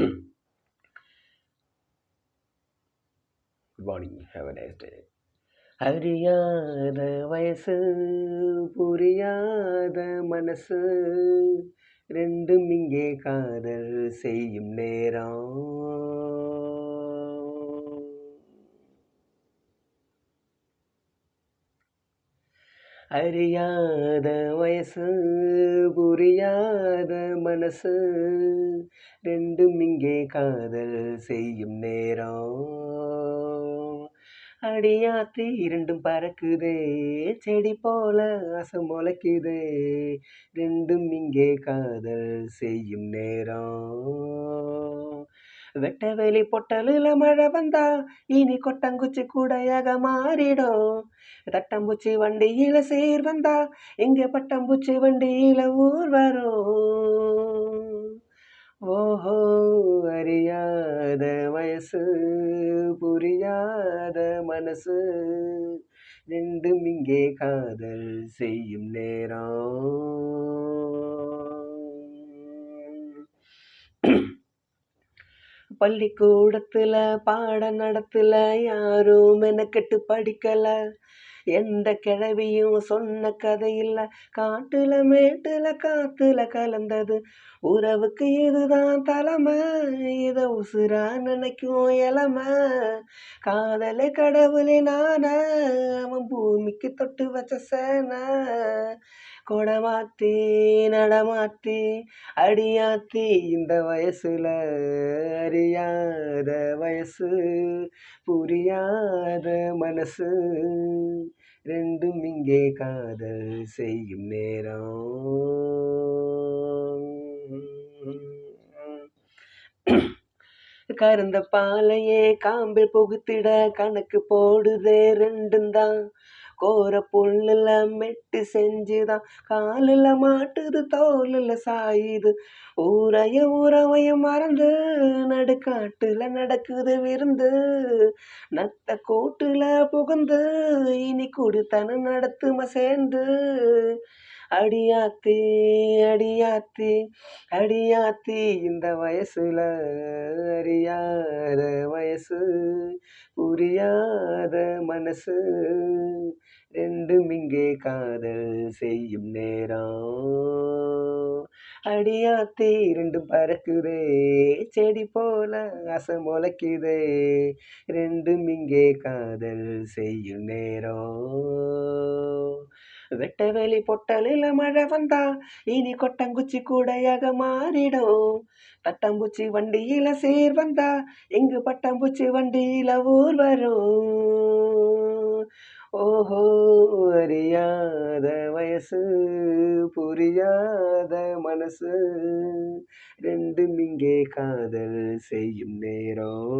Good morning have a nice day அறியாத வயசு புரியாத மனசு ரெண்டும் இங்கே காதல் செய்யும் நேரம். அறியாத வயசு புரியாத மனசு. ரெண்டும் இங்கே காதல் செய்யும் நேரம். அடியாத்தி இரண்டும் பறக்குதே செடி போல அசை முளைக்குதே. ரெண்டும் இங்கே காதல் செய்யும் நேரம். வெட்ட வெளி பொட்டலில் மழை வந்தா இனி கொட்டங்குச்சி கூடையாக மாறிடும். தட்டம்பூச்சி வண்டியில சீர் வந்தா இங்கே பட்டம்பூச்சி வண்டியில ஊர் வரும். ஓஹோ அறியாத வயசு புரியாத மனசு ரெண்டும் இங்கே காதல் செய்யும் நேரம். பள்ளிக்கூடத்துல பாட நடத்துல யாரும் மெனக்கெட்டு படிக்கல. எந்த கிழவியும் சொன்ன கதையில் காட்டுல மேட்டுல காத்துல கலந்தது. உறவுக்கு இதுதான் தலைமை. இத உசுரா நினைக்கும் இளமை. காதலை கடவுளினான. அவன் பூமிக்கு தொட்டு வச்ச சேனை. கொடமாத்தி நடமாத்தி அடியாத்தி இந்த வயசுல அறியாத வயசு புரியாத மனசு ரெண்டும் இங்கே காதல் செய்யும் நேரம். கருந்த பாலையே காம்பில் புகுத்திட கணக்கு போடுதே ரெண்டும் தான் கோர புல்லுல மெட்டு செஞ்சுதான் காலில் மாட்டுது தோலில் சாயுது. ஊரைய உறவைய மறந்து நடுக்காட்டுல நடக்குது விருந்து. நத்த கோட்டுல புகுந்து இனி குடித்தன நடத்துமா சேர்ந்து. அடியாத்தி அடியாத்தி அடியாத்தி இந்த வயசுல அறியாத வயசு புரியாத மனசு. நடுமிங்கே காதல் செய்யும் நேரம். அடியாத்தி ரெண்டும் பறக்குதே செடி போல அசை முளைக்குதே. ரெண்டும் இங்கே காதல் செய்யும் நேரம். வெட்ட வெளி பொட்டலில் மழை வந்தா இனி கொட்டங்குச்சி கூடையாக மாறிடும். தட்டம்பூச்சி வண்டியில சேர் வந்தா எங்கு பட்டம்பூச்சி வண்டியில ஊர் வரும். ஓஹோ அறியாத வயசு புரியாத மனசு. ரெண்டும் இங்கே காதல் செய்யும் நேரம்